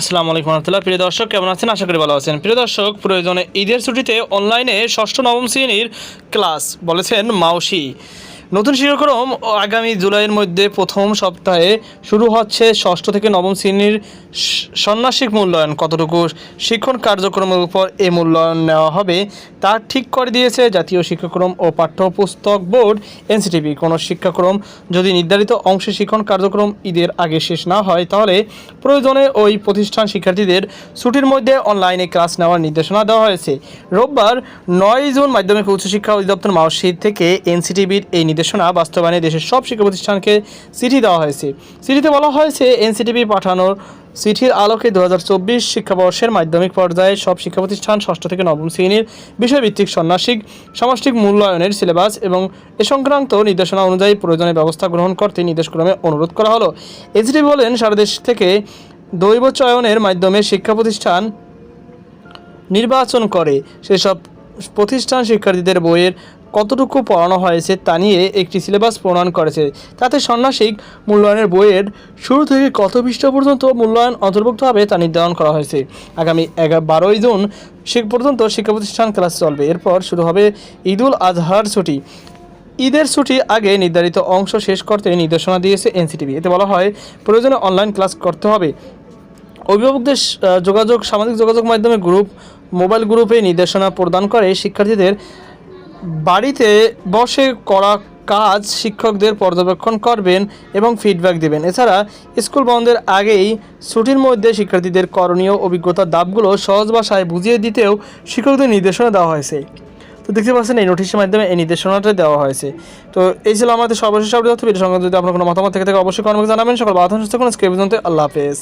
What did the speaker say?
আসসালামু আলাইকুম রহমতুল্লাহ। প্রিয় দর্শক, কেমন আছেন? আশা করি ভালো আছেন। প্রিয় দর্শক, প্রয়োজনে ঈদের ছুটিতে অনলাইনে ষষ্ঠ, নবম শ্রেণির ক্লাস বলেছেন মাউসি। নতুন শিক্ষাক্রম আগামী জুলাইয়ের মধ্যে প্রথম সপ্তাহে শুরু হচ্ছে ষষ্ঠ থেকে নবম শ্রেণির স- ষান্মাসিক মূল্যায়ন। কতটুকু শিক্ষণ কার্যক্রমের উপর এ মূল্যায়ন নেওয়া হবে, তা ঠিক করে দিয়েছে জাতীয় শিক্ষাক্রম ও পাঠ্যপুস্তক বোর্ড, এনসিটিভি। কোনো শিক্ষাক্রম যদি নির্ধারিত অংশে শিক্ষণ কার্যক্রম ঈদের আগে শেষ না হয়, তাহলে প্রয়োজনে ওই প্রতিষ্ঠান শিক্ষার্থীদের ছুটির মধ্যে অনলাইনে ক্লাস নেওয়ার নির্দেশনা দেওয়া হয়েছে। রোববার নয় জুন মাধ্যমিক উচ্চশিক্ষা অধিদপ্তর মাওসিদ থেকে এনসিটিভির এই নির্দেশনা বাস্তবায়নে দেশের সব শিক্ষা প্রতিষ্ঠানকে চিঠি দেওয়া হয়েছে। চিঠিতে বলা হয়েছে এনসিটিভি পাঠানোর চিঠির আলোকে দু হাজার চব্বিশ শিক্ষাবর্ষের মাধ্যমিক পর্যায়ে সব শিক্ষা প্রতিষ্ঠান ষষ্ঠ থেকে নবম শ্রেণির বিষয়ভিত্তিক সন্ন্যাসিক, সামষ্টিক মূল্যায়নের সিলেবাস এবং এ সংক্রান্ত নির্দেশনা অনুযায়ী প্রয়োজনীয় ব্যবস্থা গ্রহণ করতে নির্দেশক্রমে অনুরোধ করা হলো। এসডি বলেন, সারা দেশ থেকে দৈব চয়নের মাধ্যমে শিক্ষা প্রতিষ্ঠান নির্বাচন করে। সেসব প্রতিষ্ঠান শিক্ষার্থীদের বইয়ের কতটুকু পড়ানো হয়েছে তা নিয়ে একটি সিলেবাস প্রণয়ন করেছে। তাতে ষান্মাসিক মূল্যায়নের বইয়ের শুরু থেকে কত পৃষ্ঠ পর্যন্ত মূল্যায়ন অন্তর্ভুক্ত হবে তা নির্ধারণ করা হয়েছে। আগামী এগারো বারোই জুন পর্যন্ত শিক্ষা প্রতিষ্ঠান ক্লাস চলবে। এরপর শুরু হবে ঈদুল আজহার ছুটি। ঈদের ছুটি আগে নির্ধারিত অংশ শেষ করতে নির্দেশনা দিয়েছে এনসিটিভি। এতে বলা হয়, প্রয়োজনে অনলাইন ক্লাস করতে হবে। অভিভাবকদের যোগাযোগ, সামাজিক যোগাযোগ মাধ্যমে গ্রুপ, মোবাইল গ্রুপে নির্দেশনা প্রদান করে শিক্ষার্থীদের বাড়িতে বসে করা কাজ শিক্ষকদের পর্যবেক্ষণ করবেন এবং ফিডব্যাক দেবেন। এছাড়া স্কুল বন্ধের আগেই ছুটির মধ্যে শিক্ষার্থীদের করণীয় অভিজ্ঞতার দাবগুলো সহজ ভাষায় বুঝিয়ে দিতেও শিক্ষকদের নির্দেশনা দেওয়া হয়েছে। তো দেখতে পাচ্ছেন এই নোটিশের মাধ্যমে এই নির্দেশনাটা দেওয়া হয়েছে। তো এই ছিল আমাদের সর্বশেষ আপডেট। ভিডিও সঙ্গে যদি আপনার কোনো মতামত থেকে থাকে, অবশ্যই কর্মকে জানাবেন। সকল বাধা সুস্থ কোনো স্ক্রিপ্ট আল্লাহ হাফেজ।